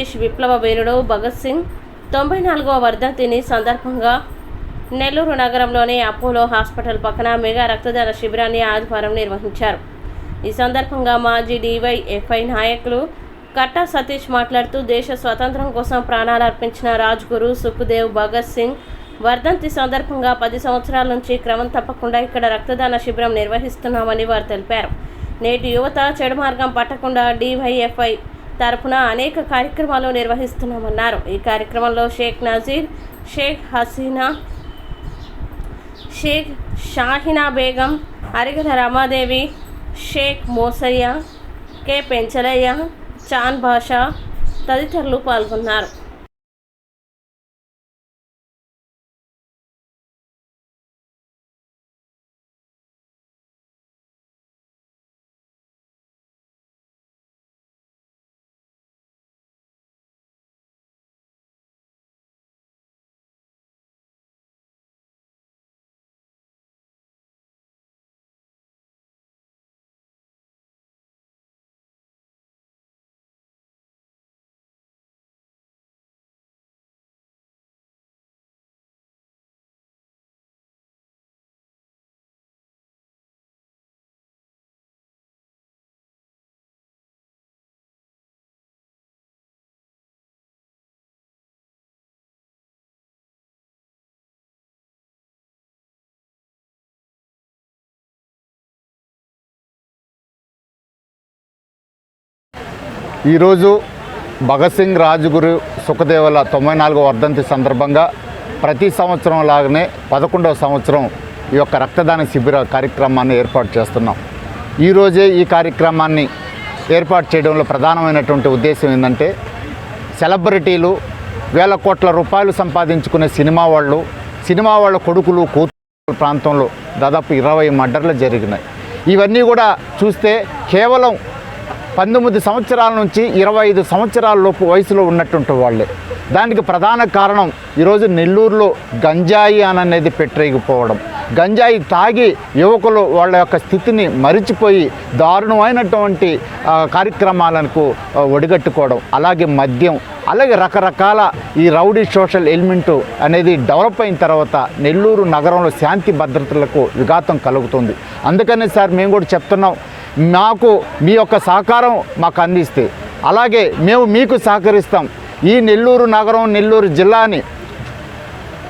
British విప్లవ వీరుడు భగత్ సింగ్ తొంభై నాలుగవ వర్ధంతిని సందర్భంగా నెల్లూరు నగరంలోని అపోలో హాస్పిటల్ పక్కన మెగా రక్తదాన శిబిరాన్ని ఆదివారం నిర్వహించారు. ఈ సందర్భంగా మాజీ డివైఎఫ్ఐ నాయకులు కట్టా సతీష్ మాట్లాడుతూ దేశ స్వాతంత్రం కోసం ప్రాణాలు అర్పించిన రాజ్గురు సుఖదేవ్ భగత్ సింగ్ వర్ధంతి సందర్భంగా పది సంవత్సరాల నుంచి క్రమం తప్పకుండా ఇక్కడ రక్తదాన శిబిరం నిర్వహిస్తున్నామని వారు తెలిపారు. నేటి యువత చెడు మార్గం పట్టకుండా డివైఎఫ్ఐ తరపున అనేక కార్యక్రమాలు నిర్వహిస్తున్నామన్నారు. ఈ కార్యక్రమంలో షేక్ నజీర్ షేక్ హసీనా షేక్ షాహినా బేగం అరిగద రమాదేవి షేక్ మోసయ్య కె పెంచలయ్య చాన్ బాషా తదితరులు పాల్గొన్నారు. ఈరోజు భగత్ సింగ్ రాజుగురు సుఖదేవుల తొంభై నాలుగో వర్ధంతి సందర్భంగా ప్రతి సంవత్సరం లాగానే పదకొండవ సంవత్సరం ఈ యొక్క రక్తదాన శిబిర కార్యక్రమాన్ని ఏర్పాటు చేస్తున్నాం. ఈరోజే ఈ కార్యక్రమాన్ని ఏర్పాటు చేయడంలో ప్రధానమైనటువంటి ఉద్దేశం ఏంటంటే సెలబ్రిటీలు వేల కోట్ల రూపాయలు సంపాదించుకునే సినిమా వాళ్ళు సినిమా వాళ్ళ కొడుకులు కూతురు ప్రాంతంలో దాదాపు ఇరవై మర్డర్లు జరిగినాయి. ఇవన్నీ కూడా చూస్తే కేవలం పంతొమ్మిది సంవత్సరాల నుంచి ఇరవై ఐదు సంవత్సరాల లోపు వయసులో ఉన్నటువంటి వాళ్ళే. దానికి ప్రధాన కారణం ఈరోజు నెల్లూరులో గంజాయి అనేది పెట్టరేగిపోవడం. గంజాయి తాగి యువకులు వాళ్ళ యొక్క స్థితిని మరిచిపోయి దారుణమైనటువంటి కార్యక్రమాలకు ఒడిగట్టుకోవడం. అలాగే మద్యం అలాగే రకరకాల ఈ రౌడీ సోషల్ ఎలిమెంటు అనేది డెవలప్ అయిన తర్వాత నెల్లూరు నగరంలో శాంతి భద్రతలకు విఘాతం కలుగుతుంది. అందుకనే సార్ మేము కూడా చెప్తున్నాం మాకు మీ యొక్క సహకారం మాకు అందిస్తే. అలాగే మేము మీకు సహకరిస్తాం. ఈ నెల్లూరు నగరం నెల్లూరు జిల్లాని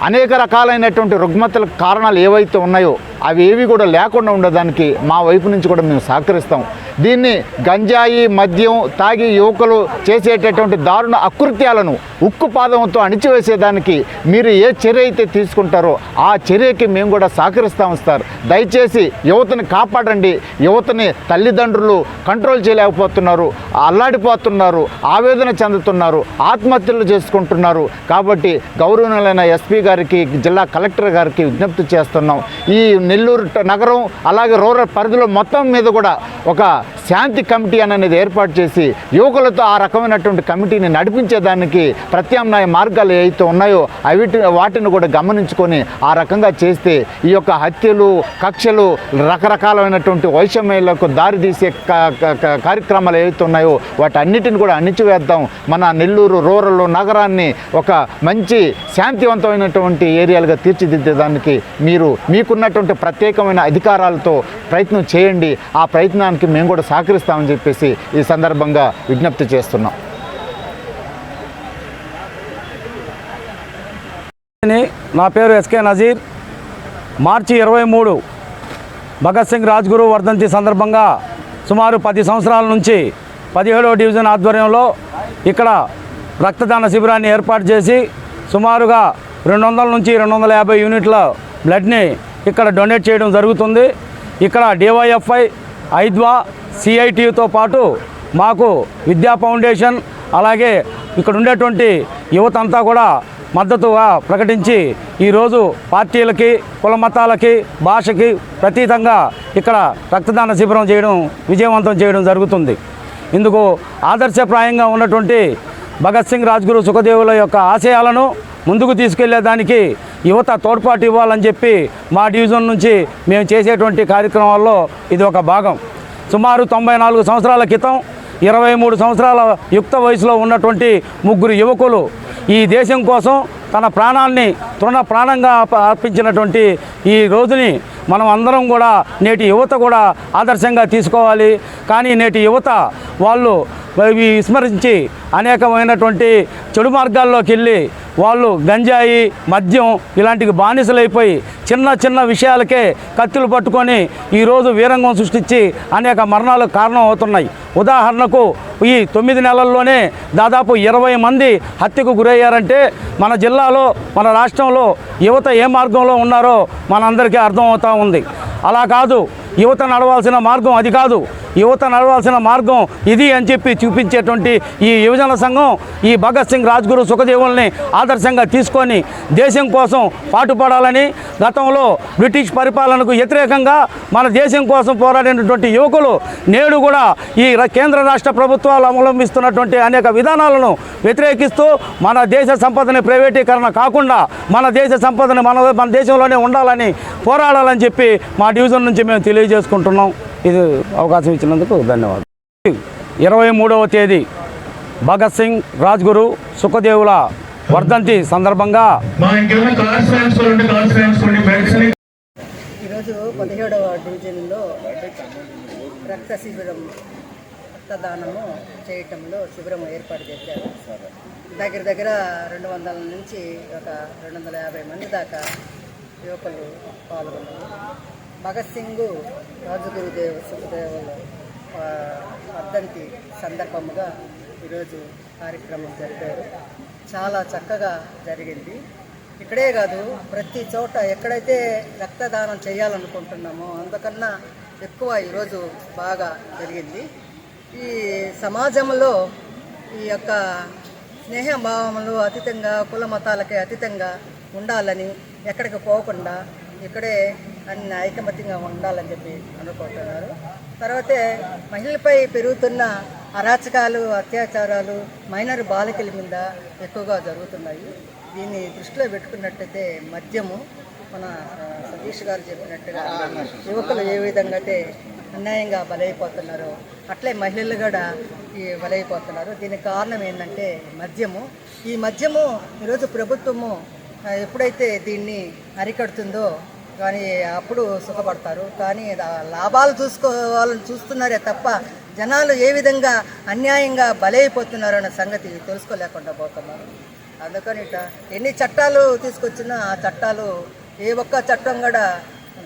అనేక రకాలైనటువంటి రుగ్మతల కారణాలు ఏవైతే ఉన్నాయో అవి ఏవి కూడా లేకుండా ఉండడానికి మా వైపు నుంచి కూడా మేము సహకరిస్తాం. దీన్ని గంజాయి మద్యం తాగి యువకులు చేసేటటువంటి దారుణ అకృత్యాలను ఉక్కు పాదంతో అణిచివేసేదానికి మీరు ఏ చర్య అయితే తీసుకుంటారో ఆ చర్యకి మేము కూడా సహకరిస్తాం సార్. దయచేసి యువతని కాపాడండి. యువతని తల్లిదండ్రులు కంట్రోల్ చేయలేకపోతున్నారు అల్లాడిపోతున్నారు ఆవేదన చెందుతున్నారు ఆత్మహత్యలు చేసుకుంటున్నారు. కాబట్టి గౌరవనీయులైన ఎస్పీ గారికి జిల్లా కలెక్టర్ గారికి విజ్ఞప్తి చేస్తున్నాం. ఈ నెల్లూరు నగరం అలాగే రూరల్ పరిధిలో మొత్తం మీద కూడా ఒక శాంతి కమిటీ అనేది ఏర్పాటు చేసి యువకులతో ఆ రకమైనటువంటి కమిటీని నడిపించేదానికి ప్రత్యామ్నాయ మార్గాలు ఏవైతే ఉన్నాయో అవి వాటిని కూడా గమనించుకొని ఆ రకంగా చేస్తే ఈ యొక్క హత్యలు కక్షలు రకరకాలైనటువంటి వైషమ్యాలకు దారితీసే కార్యక్రమాలు ఏవైతే ఉన్నాయో వాటన్నిటిని కూడా అణిచివేద్దాం. మన నెల్లూరు రూరల్ నగరాన్ని ఒక మంచి శాంతివంతమైనటువంటి ఏరియాలుగా తీర్చిదిద్దేదానికి మీరు మీకున్నటువంటి ప్రత్యేకమైన అధికారాలతో ప్రయత్నం చేయండి. ఆ ప్రయత్నానికి మేము కూడా సహకరిస్తామని చెప్పేసి ఈ సందర్భంగా విజ్ఞప్తి చేస్తున్నాం. నా పేరు ఎస్కే నజీర్. మార్చి ఇరవై మూడు భగత్ సింగ్ రాజ్గురు వర్ధంతి సందర్భంగా సుమారు పది సంవత్సరాల నుంచి పదిహేడవ డివిజన్ ఆధ్వర్యంలో ఇక్కడ రక్తదాన శిబిరాన్ని ఏర్పాటు చేసి సుమారుగా రెండు వందల నుంచి రెండు వందల యాభై యూనిట్ల బ్లడ్ని ఇక్కడ డొనేట్ చేయడం జరుగుతుంది. ఇక్కడ డివైఎఫ్ఐ ఐద్వా సిఐటితో పాటు మాకు విద్యా ఫౌండేషన్ అలాగే ఇక్కడ ఉండేటువంటి యువత అంతా కూడా మద్దతుగా ప్రకటించి ఈరోజు పార్టీలకి కుల మతాలకి భాషకి ప్రతీతంగా ఇక్కడ రక్తదాన శిబిరం చేయడం విజయవంతం చేయడం జరుగుతుంది. ఇందుకు ఆదర్శప్రాయంగా ఉన్నటువంటి భగత్ సింగ్ రాజ్గురు సుఖదేవుల యొక్క ఆశయాలను ముందుకు తీసుకెళ్ళేదానికి యువత తోడ్పాటు ఇవ్వాలని చెప్పి మా డివిజన్ నుంచి మేము చేసేటువంటి కార్యక్రమాల్లో ఇది ఒక భాగం. సుమారు తొంభై నాలుగు సంవత్సరాల క్రితం ఇరవై మూడు సంవత్సరాల యుక్త వయసులో ఉన్నటువంటి ముగ్గురు యువకులు ఈ దేశం కోసం తన ప్రాణాన్ని తృణ ప్రాణంగా అర్పించినటువంటి ఈ రోజుని మనం అందరం కూడా నేటి యువత కూడా ఆదర్శంగా తీసుకోవాలి. కానీ నేటి యువత వాళ్ళు ఇవి విస్మరించి అనేకమైనటువంటి చెడు మార్గాల్లోకి వెళ్ళి వాళ్ళు గంజాయి మద్యం ఇలాంటివి బానిసలైపోయి చిన్న చిన్న విషయాలకే కత్తులు పట్టుకొని ఈరోజు వీరంగం సృష్టించి అనేక మరణాలకు కారణం అవుతున్నాయి ఉదాహరణకు ఈ తొమ్మిది నెలల్లోనే దాదాపు ఇరవై మంది హత్యకు గురయ్యారంటే మన జిల్లాలో మన రాష్ట్రంలో యువత ఏ మార్గంలో ఉన్నారో మనందరికీ అర్థమవుతూ ఉంది. అలా కాదు యువత నడవాల్సిన మార్గం అది కాదు. యువత నడవాల్సిన మార్గం ఇది అని చెప్పి చూపించేటువంటి ఈ యువజన సంఘం ఈ భగత్ సింగ్ రాజ్గురు సుఖదేవుల్ని ఆదర్శంగా తీసుకొని దేశం కోసం పాటుపడాలని గతంలో బ్రిటిష్ పరిపాలనకు వ్యతిరేకంగా మన దేశం కోసం పోరాడినటువంటి యువకులు నేడు కూడా ఈ కేంద్ర రాష్ట్ర ప్రభుత్వాలు అవలంబిస్తున్నటువంటి అనేక విధానాలను వ్యతిరేకిస్తూ మన దేశ సంపదని ప్రైవేటీకరణ కాకుండా మన దేశ సంపదని మన మన దేశంలోనే ఉండాలని పోరాడాలని చెప్పి మా డివిజన్ నుంచి మేము తెలియజేసుకుంటున్నాం. ఇది అవకాశం ఇచ్చినందుకు ధన్యవాదాలు. ఇరవై మూడవ తేదీ భగత్ సింగ్ రాజ్గురు సుఖదేవుల వర్ధంతి సందర్భంగా ఈరోజు పదిహేడవ డివిజన్లో రక్త శిబిరం రక్తదానము చేయటంలో శిబిరం ఏర్పాటు చేశారు. దగ్గర దగ్గర రెండు వందల నుంచి ఒక రెండు వందల యాభై మంది దాకా యువకులు పాల్గొన్నారు. భగత్ సింగ్ రాజగురుదేవ్ సుఖదేవులు ఆ, వర్ధంతి సందర్భముగా ఈరోజు కార్యక్రమం జరిపారు. చాలా చక్కగా జరిగింది. ఇక్కడే కాదు ప్రతి చోట ఎక్కడైతే రక్తదానం చేయాలనుకుంటున్నామో అందుకన్నా ఎక్కువ ఈరోజు బాగా జరిగింది. ఈ సమాజంలో ఈ యొక్క స్నేహభావములు అతీతంగా కుల మతాలకి అతీతంగా ఉండాలని ఎక్కడికి పోకుండా ఇక్కడే అన్ని ఐకమత్యంగా ఉండాలని చెప్పి అనుకుంటున్నారు. తర్వాతే మహిళలపై పెరుగుతున్న అరాచకాలు అత్యాచారాలు మైనర్ బాలికల మీద ఎక్కువగా జరుగుతున్నాయి. దీన్ని దృష్టిలో పెట్టుకున్నట్టయితే మద్యము మన సతీష్ గారు చెప్పినట్టుగా యువకులు ఏ విధంగా అయితే అన్యాయంగా బలైపోతున్నారో అట్లే మహిళలు కూడా ఈ బలైపోతున్నారు. దీనికి కారణం ఏంటంటే మద్యము. ఈ మద్యము ఈరోజు ప్రభుత్వము ఎప్పుడైతే దీన్ని అరికడుతుందో కానీ అప్పుడు సుఖపడతారు. కానీ లాభాలు చూసుకోవాలని చూస్తున్నారే తప్ప జనాలు ఏ విధంగా అన్యాయంగా బలైపోతున్నారు అన్న సంగతి తెలుసుకోలేకుండా పోతున్నారు. అందుకని ఇట ఎన్ని చట్టాలు తీసుకొచ్చినా ఆ చట్టాలు ఏ ఒక్క చట్టం కూడా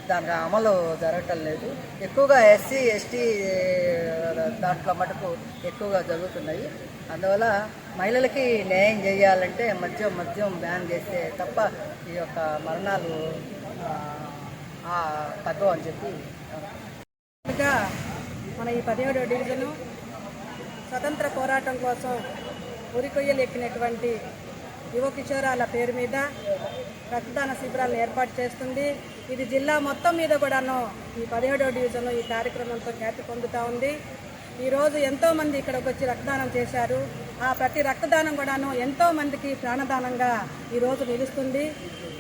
దాని అమలు జరగటం లేదు. ఎక్కువగా ఎస్సీ ఎస్టీ దాంట్లో మటుకు ఎక్కువగా జరుగుతున్నాయి. అందువల్ల మహిళలకి న్యాయం చేయాలంటే మద్యం మద్యం బ్యాన్ చేస్తే తప్ప ఈ యొక్క మరణాలు తగ్గవు అని చెప్పి మన ఈ పదిహేడో డివిజను స్వతంత్ర పోరాటం కోసం ఉరికొయ్యలు ఎక్కినటువంటి యువ కిషోరాల పేరు మీద రక్తదాన శిబిరాలను ఏర్పాటు చేస్తుంది. ఇది జిల్లా మొత్తం మీద కూడాను ఈ పదిహేడో డివిజన్ ఈ కార్యక్రమంతో ఖ్యాతి పొందుతూ ఉంది. ఈరోజు ఎంతోమంది ఇక్కడికి వచ్చి రక్తదానం చేశారు. ఆ ప్రతి రక్తదానం కూడాను ఎంతోమందికి ప్రాణదానంగా ఈరోజు నిలుస్తుంది.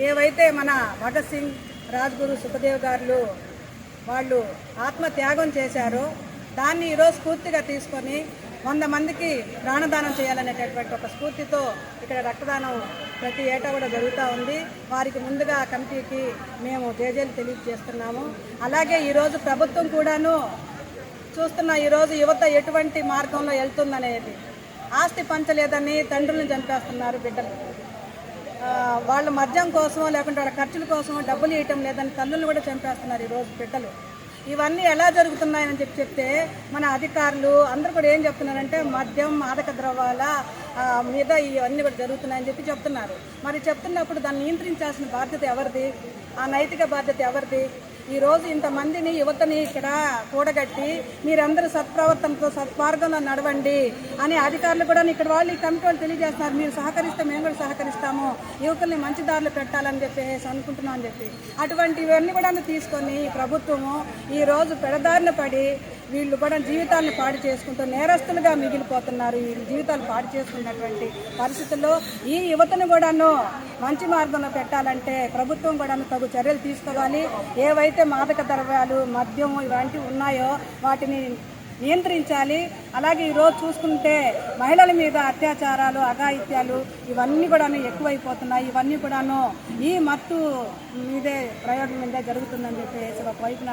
ఏవైతే మన భగత్ సింగ్ రాజ్గురు సుఖదేవ్ గారు వాళ్ళు ఆత్మత్యాగం చేశారు. చేశారో దాన్ని ఈరోజు స్ఫూర్తిగా తీసుకొని వంద మందికి ప్రాణదానం చేయాలనేటటువంటి ఒక స్ఫూర్తితో ఇక్కడ రక్తదానం ప్రతి ఏటా కూడా జరుగుతూ ఉంది. వారికి ముందుగా కమిటీకి మేము జేజేలు తెలియజేస్తున్నాము. అలాగే ఈరోజు ప్రభుత్వం కూడాను చూస్తున్న ఈరోజు యువత ఎటువంటి మార్గంలో వెళ్తుందనేది. ఆస్తి పంచలేదని తండ్రులను చంపేస్తున్నారు బిడ్డలు. వాళ్ళ మద్యం కోసం లేకుంటే వాళ్ళ ఖర్చుల కోసం డబ్బులు ఇవ్వటం లేదని తల్లులు కూడా చంపేస్తున్నారు ఈరోజు బిడ్డలు. ఇవన్నీ ఎలా జరుగుతున్నాయని చెప్పి చెప్తే మన అధికారులు అందరూ కూడా ఏం చెప్తున్నారంటే మద్యం మాదక ద్రవాల మీద ఇవన్నీ కూడా జరుగుతున్నాయని చెప్పి చెప్తున్నారు. మరి చెప్తున్నప్పుడు దాన్ని నియంత్రించాల్సిన బాధ్యత ఎవరిది? ఆ నైతిక బాధ్యత ఎవరిది? ఈరోజు ఇంతమందిని యువతని ఇక్కడ కూడగట్టి మీరందరూ సత్ప్రవర్తనతో సత్మార్గంలో నడవండి అని అధికారులు కూడా ఇక్కడ వాళ్ళు ఈ కమిటీ వాళ్ళు తెలియజేస్తున్నారు. మీరు సహకరిస్తే మేము కూడా సహకరిస్తాము. యువకుల్ని మంచి దారిలో పెట్టాలని చెప్పేసి అనుకుంటున్నాం అని చెప్పి. అటువంటివన్నీ కూడా తీసుకొని ఈ ప్రభుత్వము ఈ రోజు పెడదారిన పడి వీళ్ళు కూడా జీవితాలను పాడు చేసుకుంటూ నేరస్తులుగా మిగిలిపోతున్నారు. వీళ్ళు జీవితాలు పాడు చేసుకున్నటువంటి పరిస్థితుల్లో ఈ యువతను కూడాను మంచి మార్గంలో పెట్టాలంటే ప్రభుత్వం కూడాను తగు చర్యలు తీసుకోవాలి. ఏవైతే మాదక ద్రవ్యాలు మద్యం ఇలాంటివి ఉన్నాయో వాటిని నియంత్రించాలి. అలాగే ఈరోజు చూసుకుంటే మహిళల మీద అత్యాచారాలు అఘాయిత్యాలు ఇవన్నీ కూడాను ఎక్కువైపోతున్నాయి. ఇవన్నీ కూడాను ఈ మత్తు మీదే ప్రయోగం మీదే జరుగుతుందని చెప్పేసి ఒక వైపున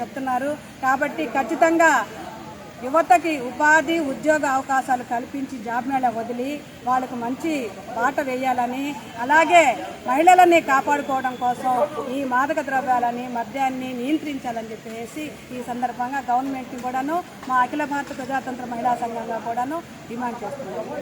చెప్తున్నారు. కాబట్టి ఖచ్చితంగా యువతకి ఉపాధి ఉద్యోగ అవకాశాలు కల్పించి జాబ్ మేళ వదిలి వాళ్ళకు మంచి బాట వేయాలని అలాగే మహిళలని కాపాడుకోవడం కోసం ఈ మాదక ద్రవ్యాలని మద్యాన్ని నియంత్రించాలని చెప్పేసి ఈ సందర్భంగా గవర్నమెంట్ని కూడాను మా అఖిల భారత ప్రజాతంత్ర మహిళా సంఘంగా కూడాను డిమాండ్ చేస్తున్నాము